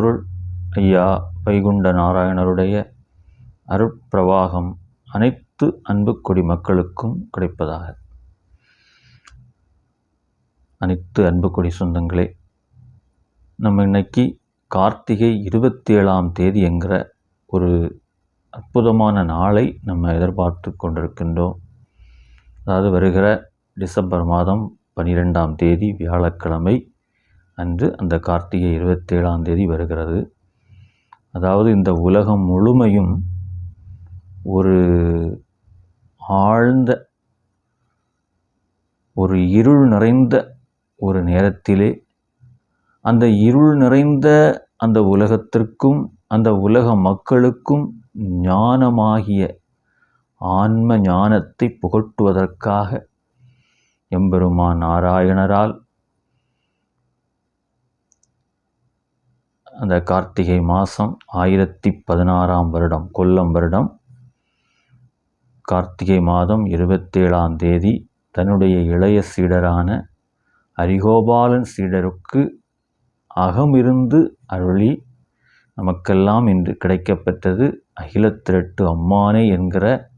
எல்லாம் ஐயா வைகுண்ட நாராயணருடைய அருட்பிரவாகம் அனைத்து அன்பு கொடி மக்களுக்கும் கிடைப்பதாக. அனைத்து அன்பு கொடி சொந்தங்களே நம்ம இன்னைக்கு கார்த்திகை இருபத்தி ஏழாம் தேதி என்கிற ஒரு அற்புதமான நாளை நம்ம எதிர்பார்த்து கொண்டிருக்கின்றோம். அதாவது வருகிற டிசம்பர் மாதம் பனிரெண்டாம் தேதி வியாழக்கிழமை அன்று அந்த கார்த்திகை இருபத்தேழாம் தேதி வருகிறது. அதாவது இந்த உலகம் முழுமையும் ஒரு ஆழ்ந்த ஒரு இருள் நிறைந்த ஒரு நேரத்திலே அந்த இருள் நிறைந்த அந்த உலகத்திற்கும் அந்த உலக மக்களுக்கும் ஞானமாகிய ஆன்ம ஞானத்தை புகட்டுவதற்காக எம்பெருமான் நாராயணரால் அந்த கார்த்திகை மாதம் ஆயிரத்தி பதினாறாம் வருடம் கொல்லம் வருடம். கார்த்திகை மாதம் இருபத்தேழாம் தேதி தன்னுடைய இளைய சீடரான அரிகோபாலன் சீடருக்கு அகமிருந்து அருளி நமக்கெல்லாம் இன்று கிடைக்கப்பெற்றது அகிலத்திரட்டு அம்மானே என்கிற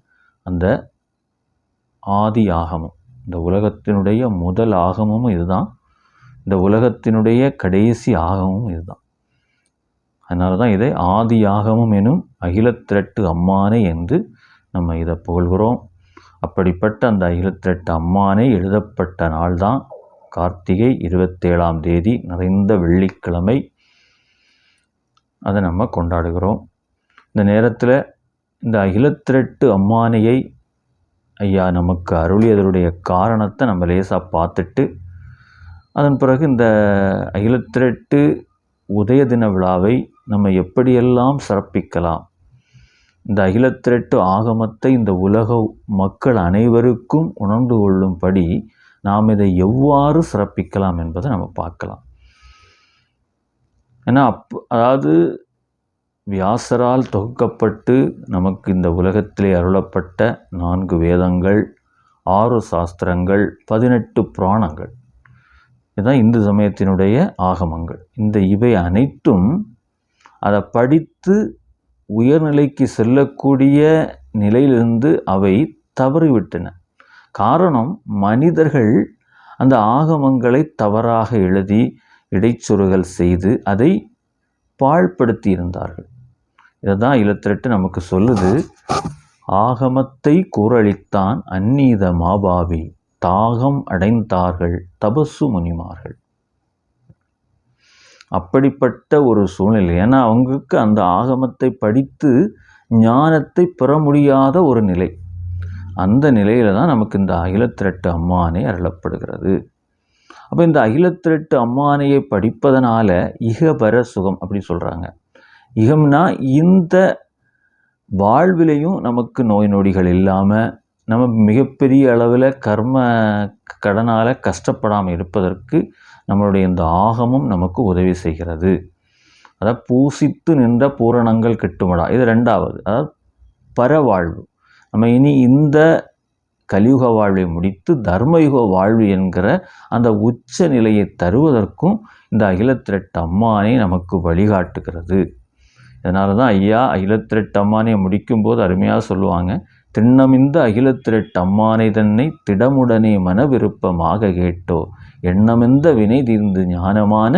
அந்த ஆதி ஆகமம் இந்த உலகத்தினுடைய முதல் ஆகமும் இதுதான். இந்த உலகத்தினுடைய கடைசி ஆகமும் இதுதான். அதனால தான் இதை ஆதி ஆகமம் எனும் அகிலத்திரட்டு அம்மானே என்று நம்ம இதை புகழ்கிறோம். அப்படிப்பட்ட அந்த அகிலத்திரட்டு அம்மானே எழுதப்பட்ட நாள்தான் கார்த்திகை இருபத்தேழாம் தேதி நிறைந்த வெள்ளிக்கிழமை. அதை நம்ம கொண்டாடுகிறோம். இந்த நேரத்தில் இந்த அகிலத்திரட்டு அம்மானையை ஐயா நமக்கு அருளியதனுடைய காரணத்தை நம்ம லேசாக பார்த்துட்டு அதன் பிறகு இந்த அகிலத்திரட்டு உதய தின விழாவை நம்ம எப்படியெல்லாம் சிறப்பிக்கலாம்? இந்த அகிலத்திரட்டு ஆகமத்தை இந்த உலக மக்கள் அனைவருக்கும் உணர்ந்து கொள்ளும்படி நாம் இதை எவ்வாறு சிறப்பிக்கலாம் என்பதை நம்ம பார்க்கலாம். ஏன்னா அப் அதாவது வியாசரால் தொகுக்கப்பட்டு நமக்கு இந்த உலகத்திலே அருளப்பட்ட நான்கு வேதங்கள் ஆறு சாஸ்திரங்கள் பதினெட்டு புராணங்கள். இதுதான் இந்து சமயத்தினுடைய ஆகமங்கள். இந்த இவை அனைத்தும் அதை படித்து உயர்நிலைக்கு செல்லக்கூடிய நிலையிலிருந்து அவை தவறிவிட்டன. காரணம் மனிதர்கள் அந்த ஆகமங்களை தவறாக எழுதி இடைச்சொருகள் செய்து அதை பாழ்படுத்தி இருந்தார்கள் இதை தான் இலத்திரட்டு நமக்கு சொல்லுது ஆகமத்தை கூறளித்தான் அந்நீத மாபாவி தாகம் அடைந்தார்கள் தபசு முனிமார்கள். அப்படிப்பட்ட ஒரு சூழ்நிலை. ஏன்னா அவங்களுக்கு அந்த ஆகமத்தை படித்து ஞானத்தை பெற முடியாத ஒரு நிலை. அந்த நிலையில் தான் நமக்கு இந்த அகிலத்திரட்டு அம்மானை அருளப்படுகிறது. அப்போ இந்த அகிலத்திரட்டு அம்மானையை படிப்பதனால இகபர சுகம் அப்படின்னு சொல்கிறாங்க இகம்னா இந்த வாழ்விலையும் நமக்கு நோய் நொடிகள் இல்லாமல் நம்ம மிகப்பெரிய அளவில் கர்ம கடனால் கஷ்டப்படாமல் இருப்பதற்கு நம்மளுடைய இந்த ஆகமும் நமக்கு உதவி செய்கிறது. அதாவது பூசித்து நின்ற பூரணங்கள் கிட்டுமடா. இது ரெண்டாவது. அதாவது பரவாழ்வு. நம்ம இனி இந்த கலியுக வாழ்வை முடித்து தர்மயுக வாழ்வு என்கிற அந்த உச்ச நிலையை தருவதற்கும் இந்த அகிலத்திரட்டு அம்மானை நமக்கு வழிகாட்டுகிறது. அதனால தான் ஐயா அகிலத்திரட்டு அம்மானை முடிக்கும்போது அருமையாக சொல்லுவாங்க திண்ணமிந்த அகிலத்திரட்டு அம்மானை தன்னை திடமுடனே மன விருப்பமாக கேட்டோ. எண்ணமெந்த வினை தீர்ந்து ஞானமான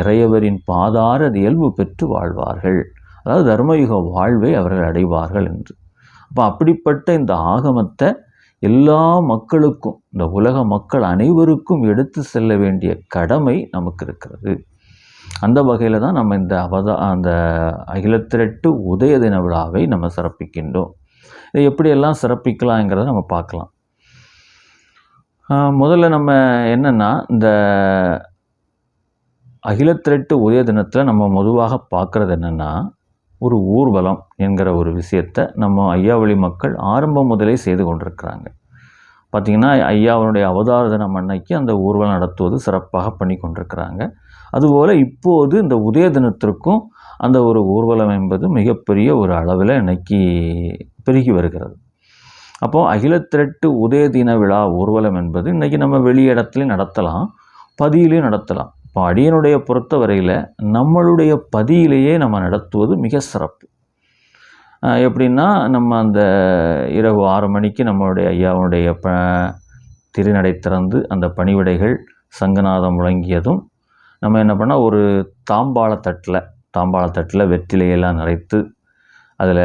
இறையவரின் பாதார இயல்பு பெற்று வாழ்வார்கள். அதாவது தர்மயுக வாழ்வை அவர்கள் அடைவார்கள் என்று. அப்போ அப்படிப்பட்ட இந்த ஆகமத்தை எல்லா மக்களுக்கும் இந்த உலக மக்கள் அனைவருக்கும் எடுத்து செல்ல வேண்டிய கடமை நமக்கு இருக்கிறது. அந்த வகையில் தான் நம்ம இந்த அவதா அந்த அகிலத்திரட்டு உதய தின விழாவை நம்ம சிறப்பிக்கின்றோம். இதை எப்படியெல்லாம் சிறப்பிக்கலாங்கிறத நம்ம பார்க்கலாம். முதல்ல நம்ம என்னென்னா இந்த அகிலத்திரட்டு உதய தினத்தில் நம்ம பொதுவாக பார்க்குறது என்னென்னா ஒரு ஊர்வலம் என்கிற ஒரு விஷயத்தை நம்ம ஐயாவளி மக்கள் ஆரம்பம் முதலே செய்து கொண்டிருக்கிறாங்க. பார்த்திங்கன்னா ஐயாவனுடைய அவதார தினம் அன்னைக்கு அந்த ஊர்வலம் நடத்துவது சிறப்பாக பண்ணி கொண்டிருக்கிறாங்க. அதுபோல் இப்போது இந்த உதய தினத்திற்கும் அந்த ஒரு ஊர்வலம் என்பது மிகப்பெரிய ஒரு அளவில் இன்னைக்கு பெருகி வருகிறது. அப்போது அகிலத்திரட்டு உதய தின விழா ஊர்வலம் என்பது இன்றைக்கி நம்ம வெளியிடத்துலையும் நடத்தலாம் பதியிலையும் நடத்தலாம். இப்போ அடியனுடைய பொறுத்தவரையில் நம்மளுடைய பதியிலேயே நம்ம நடத்துவது மிக சிறப்பு. எப்படின்னா நம்ம அந்த இரவு ஆறு மணிக்கு நம்மளுடைய ஐயாவுடைய ப திருநடை திறந்து அந்த பணிவிடைகள் சங்கநாதம் முழங்கியதும் நம்ம என்ன பண்ணால் ஒரு தாம்பாள தட்டில் தாம்பாள தட்டில் வெற்றிலையெல்லாம் நிறைத்து அதில்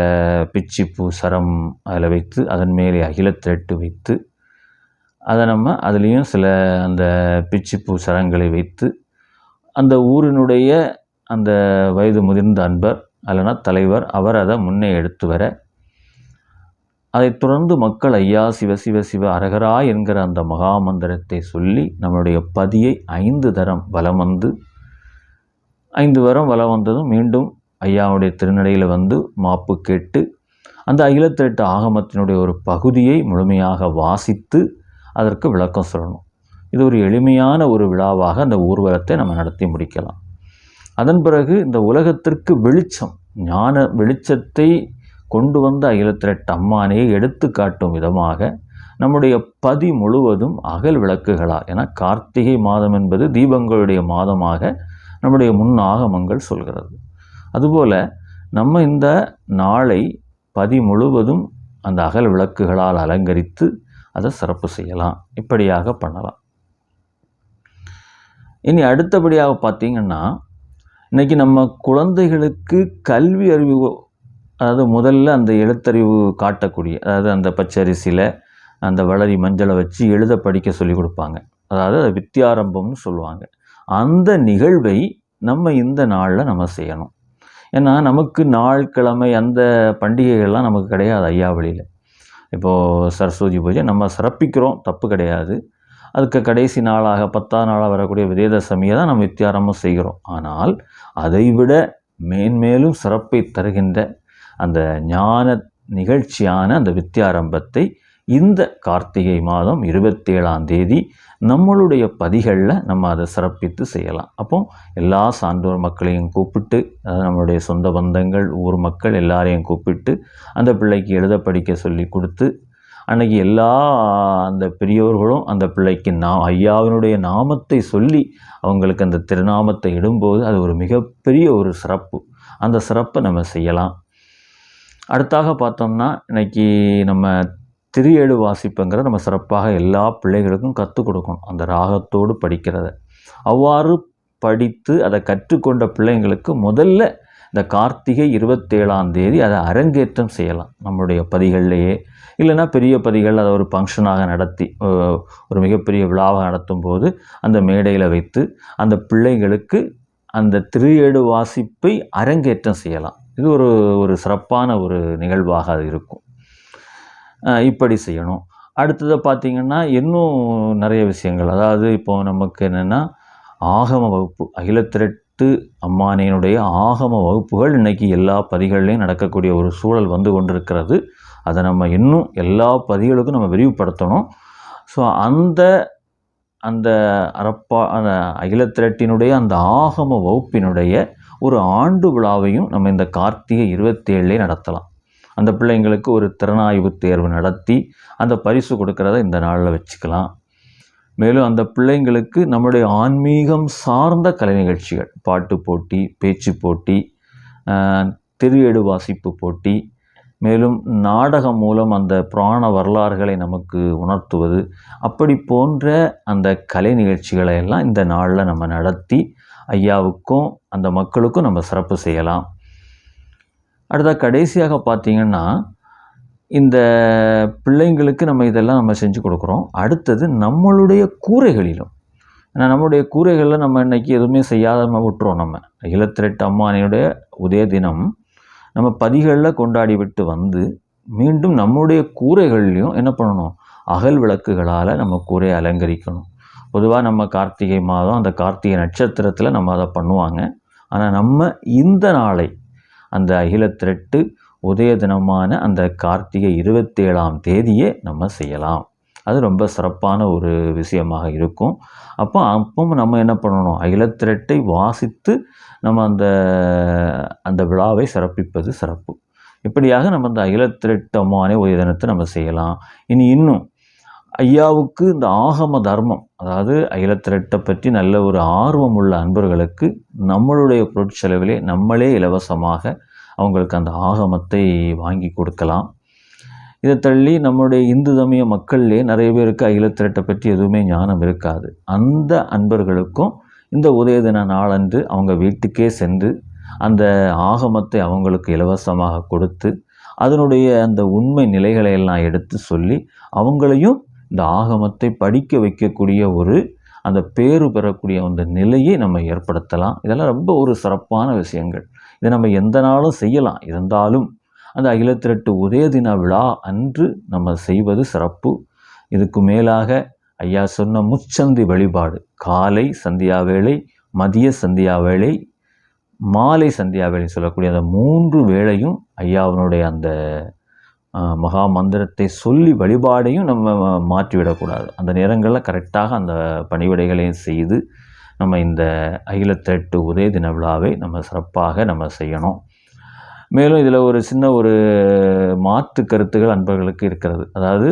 பிச்சிப்பூ சரம் அதில் வைத்து அதன் மேலே அகிலத்திரட்டு வைத்து அதை நம்ம அதுலேயும் சில அந்த பிச்சிப்பூ சரங்களை வைத்து அந்த ஊரினுடைய அந்த வயது முதிர்ந்த அன்பர் அல்லனா தலைவர் அவர் அதை முன்னே எடுத்து வர அதைத் தொடர்ந்து மக்கள் ஐயா சிவ சிவ சிவ அரகரா என்கிற அந்த மகாமந்திரத்தை சொல்லி நம்மளுடைய பதியை ஐந்து தரம் வலம் வந்து ஐந்து வரம் வலம் வந்ததும் மீண்டும் ஐயாவுடைய திருநடையில் வந்து மாப்பு கேட்டு அந்த அகிலத்திரட்டு ஆகமத்தினுடைய ஒரு பகுதியை முழுமையாக வாசித்து அதற்கு விளக்கம் சொல்லணும். இது ஒரு எளிமையான ஒரு விழாவாக அந்த ஊர்வலத்தை நம்ம நடத்தி முடிக்கலாம். அதன் பிறகு இந்த உலகத்திற்கு வெளிச்சம் ஞான வெளிச்சத்தை கொண்டு வந்த அகிலத்திரட்டு அம்மானையை எடுத்து காட்டும் விதமாக நம்முடைய பதி முழுவதும் அகல் விளக்குகளா? என கார்த்திகை மாதம் என்பது தீபங்களுடைய மாதமாக நம்முடைய முன் ஆகமங்கள் சொல்கிறது. அதுபோல் நம்ம இந்த நாளை பதி முழுவதும் அந்த அகல் விளக்குகளால் அலங்கரித்து அதை சிறப்பு செய்யலாம். இப்படியாக பண்ணலாம். இனி அடுத்தபடியாக பார்த்தீங்கன்னா இன்றைக்கி நம்ம குழந்தைகளுக்கு கல்வி அறிவு அதாவது முதல்ல அந்த எழுத்தறிவு காட்டக்கூடிய அதாவது அந்த பச்சரிசியில் அந்த வளரி மஞ்சளை வச்சு எழுத படிக்க சொல்லி கொடுப்பாங்க. அதாவது அதை வித்தியாரம்பம்னு சொல்லுவாங்க. அந்த நிகழ்வை நம்ம இந்த நாளில் நம்ம செய்யணும். ஏன்னா நமக்கு நாள் கிழமை அந்த பண்டிகைகள்லாம் நமக்கு கிடையாது ஐயா வழியில். இப்போது சரஸ்வதி பூஜை நம்ம சிறப்பிக்கிறோம் தப்பு கிடையாது. அதுக்கு கடைசி நாளாக பத்தாம் நாளாக வரக்கூடிய விஜயதசமியை தான் நம்ம வித்தியாரமும் செய்கிறோம். ஆனால் அதைவிட மேன்மேலும் சிறப்பை தருகின்ற அந்த ஞான நிகழ்ச்சியான அந்த வித்தியாரம்பத்தை இந்த கார்த்திகை மாதம் இருபத்தேழாம் தேதி நம்மளுடைய பதிகளில் நம்ம அதை சிறப்பித்து செய்யலாம். அப்போ எல்லா சான்றோர் மக்களையும் கூப்பிட்டு அதாவது நம்மளுடைய சொந்த பந்தங்கள் ஊர் மக்கள் எல்லாரையும் கூப்பிட்டு அந்த பிள்ளைக்கு எழுத படிக்க சொல்லி கொடுத்து அன்றைக்கி எல்லா அந்த பெரியோர்களும் அந்த பிள்ளைக்கு நா ஐயாவினுடைய நாமத்தை சொல்லி அவங்களுக்கு அந்த திருநாமத்தை இடும்போது அது ஒரு மிகப்பெரிய ஒரு சிறப்பு. அந்த சிறப்பை நம்ம செய்யலாம். அடுத்தாக பார்த்தோம்னா இன்றைக்கி நம்ம திரியேடு வாசிப்புங்கிற நம்ம சிறப்பாக எல்லா பிள்ளைகளுக்கும் கற்றுக் கொடுக்கணும். அந்த ராகத்தோடு படிக்கிறத. அவ்வாறு படித்து அதை கற்றுக்கொண்ட பிள்ளைங்களுக்கு முதல்ல இந்த கார்த்திகை இருபத்தேழாம் தேதி அதை அரங்கேற்றம் செய்யலாம். நம்மளுடைய பதிகள்லேயே. இல்லைன்னா பெரிய பதிகள் அதை ஒரு ஃபங்க்ஷனாக நடத்தி ஒரு மிகப்பெரிய விழாவாக நடத்தும் போது அந்த மேடையில் வைத்து அந்த பிள்ளைங்களுக்கு அந்த திரியேடு வாசிப்பை அரங்கேற்றம் செய்யலாம். இது ஒரு ஒரு சிறப்பான ஒரு நிகழ்வாக அது இருக்கும். இப்படி செய்யணும். அடுத்தது பார்த்திங்கன்னா இன்னும் நிறைய விஷயங்கள். அதாவது இப்போ நமக்கு என்னென்னா ஆகம வகுப்பு அகிலத்திரட்டு அம்மானியினுடைய ஆகம வகுப்புகள் இன்னைக்கு எல்லா பதிகள்லேயும் நடக்கக்கூடிய ஒரு சூழல் வந்து கொண்டிருக்கிறது. அதை நம்ம இன்னும் எல்லா பதிகளுக்கும் நம்ம விரிவுபடுத்தணும். ஸோ அந்த அந்த அறப்பா அந்த அகிலத்திரட்டினுடைய அந்த ஆகம வகுப்பினுடைய ஒரு ஆண்டு விழாவையும் நம்ம இந்த கார்த்திகை இருபத்தேழுலேயே நடத்தலாம். அந்த பிள்ளைங்களுக்கு ஒரு திறனாய்வு தேர்வு நடத்தி அந்த பரிசு கொடுக்கறத இந்த நாளில் வச்சுக்கலாம். மேலும் அந்த பிள்ளைங்களுக்கு நம்முடைய ஆன்மீகம் சார்ந்த கலை நிகழ்ச்சிகள் பாட்டு போட்டி பேச்சு போட்டி திருவேடு வாசிப்பு போட்டி மேலும் நாடகம் மூலம் அந்த புராண வரலாறுகளை நமக்கு உணர்த்துவது அப்படி போன்ற அந்த கலை நிகழ்ச்சிகளை எல்லாம் இந்த நாளில் நம்ம நடத்தி ஐயாவுக்கும் அந்த மக்களுக்கும் நம்ம சிறப்பு செய்யலாம். அடுத்த கடைசியாக பார்த்திங்கன்னா இந்த பிள்ளைங்களுக்கு நம்ம இதெல்லாம் நம்ம செஞ்சு கொடுக்குறோம். அடுத்தது நம்மளுடைய கூரைகளிலும். ஏன்னா நம்மளுடைய கூரைகளில் நம்ம இன்றைக்கி எதுவுமே செய்யாத நம்ம விட்டுறோம் நம்ம. இளத்திரட்டு அம்மானியுடைய உதய தினம் நம்ம பதிகளில் கொண்டாடி விட்டு வந்து மீண்டும் நம்முடைய கூரைகள்லையும் என்ன பண்ணணும்? அகல் விளக்குகளால் நம்ம கூரையை அலங்கரிக்கணும். பொதுவாக நம்ம கார்த்திகை மாதம் அந்த கார்த்திகை நட்சத்திரத்தில் நம்ம அதை பண்ணுவாங்க. ஆனால் நம்ம இந்த நாளை அந்த அகிலத்திரட்டு உதய தினமான அந்த கார்த்திகை இருபத்தேழாம் தேதியே நம்ம செய்யலாம். அது ரொம்ப சிறப்பான ஒரு விஷயமாக இருக்கும். அப்போ அப்பவும் நம்ம என்ன பண்ணணும்? அகிலத்திரட்டை வாசித்து நம்ம அந்த அந்த விழாவை சிறப்பிப்பது சிறப்பு. இப்படியாக நம்ம அந்த அகிலத்திரட்டு அம்மானே உதய தினத்தை நம்ம செய்யலாம். இனி இன்னும் ஐயாவுக்கு இந்த ஆகம தர்மம் அதாவது அகிலத்திரட்டை பற்றி நல்ல ஒரு ஆர்வம் உள்ள அன்பர்களுக்கு நம்மளுடைய பொருட்செலவிலே நம்மளே இலவசமாக அவங்களுக்கு அந்த ஆகமத்தை வாங்கி கொடுக்கலாம். இதை தள்ளி நம்முடைய இந்து சமய மக்கள்லே நிறைய பேருக்கு அகிலத்திரட்டை பற்றி எதுவுமே ஞானம் இருக்காது. அந்த அன்பர்களுக்கும் இந்த உதய தின நாளன்று அவங்க வீட்டுக்கே சென்று அந்த ஆகமத்தை அவங்களுக்கு இலவசமாக கொடுத்து அதனுடைய அந்த உண்மை நிலைகளை எல்லாம் எடுத்து சொல்லி அவங்களையும் இந்த ஆகமத்தை படிக்க வைக்கக்கூடிய ஒரு அந்த பேறு பெறக்கூடிய அந்த நிலையை நம்ம ஏற்படுத்தலாம். இதெல்லாம் ரொம்ப ஒரு சிறப்பான விஷயங்கள். இதை நம்ம எந்த நாளும் செய்யலாம். இருந்தாலும் அந்த அகிலத்திரட்டு ஒரே தின விழா அன்று நம்ம செய்வது சிறப்பு. இதுக்கு மேலாக ஐயா சொன்ன முச்சந்தி வழிபாடு காலை சந்தியா வேளை மதிய சந்தியா வேளை மாலை சந்தியா வேளை சொல்லக்கூடிய அந்த மூன்று வேளையும் ஐயாவினுடைய அந்த மகா மந்திரத்தை சொல்லி வழிபாடையும் நம்ம மாற்றிவிடக்கூடாது. அந்த நேரங்களில் கரெக்டாக அந்த பணிவிடைகளையும் செய்து நம்ம இந்த அகிலத்தெட்டு உதய தின விழாவை நம்ம சிறப்பாக நம்ம செய்யணும். மேலும் இதில் ஒரு சின்ன ஒரு மாற்று கருத்துகள் அன்பர்களுக்கு இருக்கிறது. அதாவது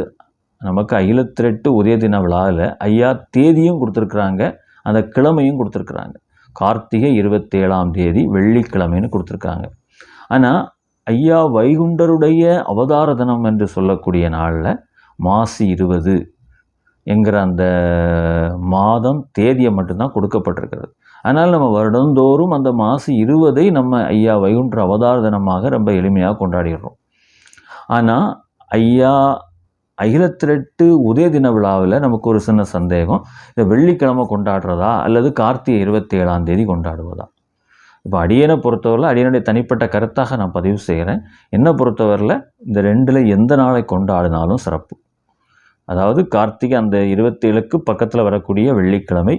நமக்கு அகிலத்திரெட்டு உதய தின விழாவில் ஐயா தேதியும் கொடுத்துருக்குறாங்க அந்த கிழமையும் கொடுத்துருக்குறாங்க. கார்த்திகை இருபத்தேழாம் தேதி வெள்ளிக்கிழமைன்னு கொடுத்துருக்காங்க ஆனால் ஐயா வைகுண்டருடைய அவதார தினம் என்று சொல்லக்கூடிய நாளில் மாசி இருபது என்கிற அந்த மாதம் தேதியை மட்டும்தான் கொடுக்கப்பட்டிருக்கிறது. அதனால் நம்ம வருடந்தோறும் அந்த மாசி இருபதை நம்ம ஐயா வைகுண்ட அவதார தினமாக ரொம்ப எளிமையாக கொண்டாடிடுறோம். ஆனால் ஐயா அகிலத்திரட்டு உதய தின விழாவில் நமக்கு ஒரு சின்ன சந்தேகம் இதை வெள்ளிக்கிழமை கொண்டாடுறதா அல்லது கார்த்திகை இருபத்தி ஏழாம் தேதி கொண்டாடுவதா? இப்போ அடியனை பொறுத்தவரையில் அடியனுடைய தனிப்பட்ட கருத்தாக நான் பதிவு செய்கிறேன் என்னை பொறுத்தவரையில் இந்த ரெண்டில் எந்த நாளை கொண்டாடினாலும் சிறப்பு. அதாவது கார்த்திகை அந்த இருபத்தேழுக்கு பக்கத்தில் வரக்கூடிய வெள்ளிக்கிழமை.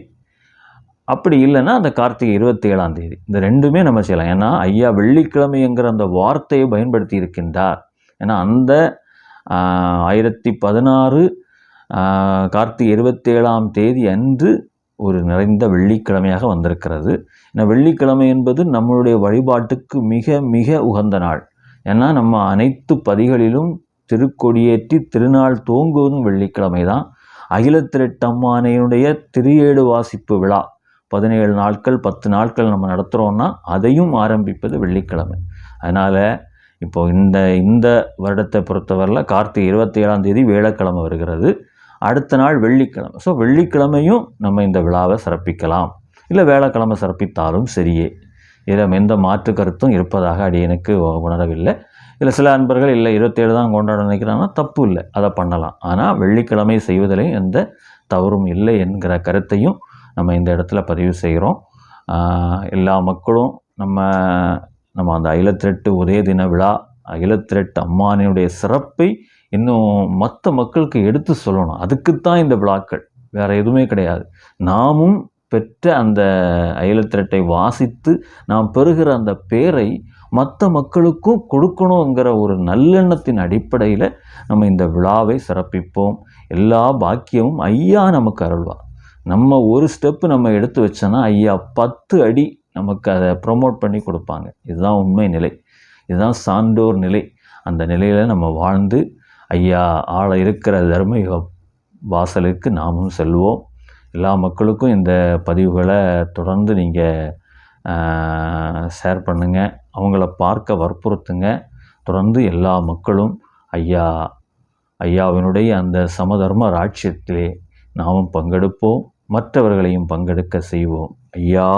அப்படி இல்லைன்னா அந்த கார்த்திகை இருபத்தி ஏழாம் தேதி. இந்த ரெண்டுமே நம்ம செய்யலாம். ஏன்னா ஐயா வெள்ளிக்கிழமைங்கிற அந்த வார்த்தையை பயன்படுத்தி இருக்கின்றார். ஏன்னா அந்த ஆயிரத்தி பதினாறு கார்த்திகை கார்த்திகை இருபத்தேழாம் தேதி அன்று ஒரு நிறைந்த வெள்ளிக்கிழமையாக வந்திருக்கிறது. ஏன்னா வெள்ளிக்கிழமை என்பது நம்மளுடைய வழிபாட்டுக்கு மிக மிக உகந்த நாள். ஏன்னா நம்ம அனைத்து பதிகளிலும் திருக்கொடியேற்றி திருநாள் தோங்குவதும் வெள்ளிக்கிழமை தான் அகிலத்திரட்டம்மானையுடைய திரியேடு வாசிப்பு விழா. பதினேழு நாட்கள் பத்து நாட்கள் நம்ம நடத்துகிறோன்னா அதையும் ஆரம்பிப்பது வெள்ளிக்கிழமை. அதனால் இப்போது இந்த இந்த வருடத்தை பொறுத்தவரையில் கார்த்திகை இருபத்தி ஏழாம் தேதி வேளக்கிழமை வருகிறது. அடுத்த நாள் வெள்ளிக்கிழமை. ஸோ வெள்ளிக்கிழமையும் நம்ம இந்த விழாவை சிறப்பிக்கலாம். இல்லை வேலைக்கிழமை சிறப்பித்தாலும் சரியே. இதில் எந்த மாற்று கருத்தும் இருப்பதாக அடியனுக்கு உணரவில்லை. இல்லை சில அன்பர்கள் இல்லை இருபத்தேழு தான் கொண்டாட நினைக்கிறாங்கன்னா தப்பு இல்லை. அதை பண்ணலாம். ஆனால் வெள்ளிக்கிழமை செய்வதிலையும் எந்த தவறும் இல்லை என்கிற கருத்தையும் நம்ம இந்த இடத்துல பதிவு செய்கிறோம். எல்லா மக்களும் நம்ம நம்ம அந்த அகிலத்திரட்டு ஒரே தின விழா அகிலத்திரட்டு அம்மானியுடைய சிறப்பை இன்னும் மற்ற மக்களுக்கு எடுத்து சொல்லணும். அதுக்குத்தான் இந்த விழாக்கள். வேறு எதுவுமே கிடையாது. நாமும் பெற்ற அந்த அயலத்திரட்டை வாசித்து நாம் பெறுகிற அந்த பேரை மற்ற மக்களுக்கும் கொடுக்கணுங்கிற ஒரு நல்லெண்ணத்தின் அடிப்படையில் நம்ம இந்த விழாவை சிறப்பிப்போம். எல்லா பாக்கியமும் ஐயா நமக்கு அருள்வார். நம்ம ஒரு ஸ்டெப்பு நம்ம எடுத்து வச்சோன்னா ஐயா பத்து அடி நமக்கு அதை ப்ரொமோட் பண்ணி கொடுப்பாங்க. இதுதான் உண்மை நிலை. இதுதான் சான்றோர் நிலை. அந்த நிலையில் நம்ம வாழ்ந்து ஐயா ஆள இருக்கிற தர்ம வாசலுக்கு நாமும் செல்வோம். எல்லா மக்களுக்கும் இந்த பதிவுகளை தொடர்ந்து நீங்கள் ஷேர் பண்ணுங்கள் அவங்கள பார்க்க வற்புறுத்துங்க. தொடர்ந்து எல்லா மக்களும் ஐயா ஐயாவினுடைய அந்த சமதர்ம ராட்சியத்திலே நாமும் பங்கெடுப்போம். மற்றவர்களையும் பங்கெடுக்க செய்வோம். ஐயா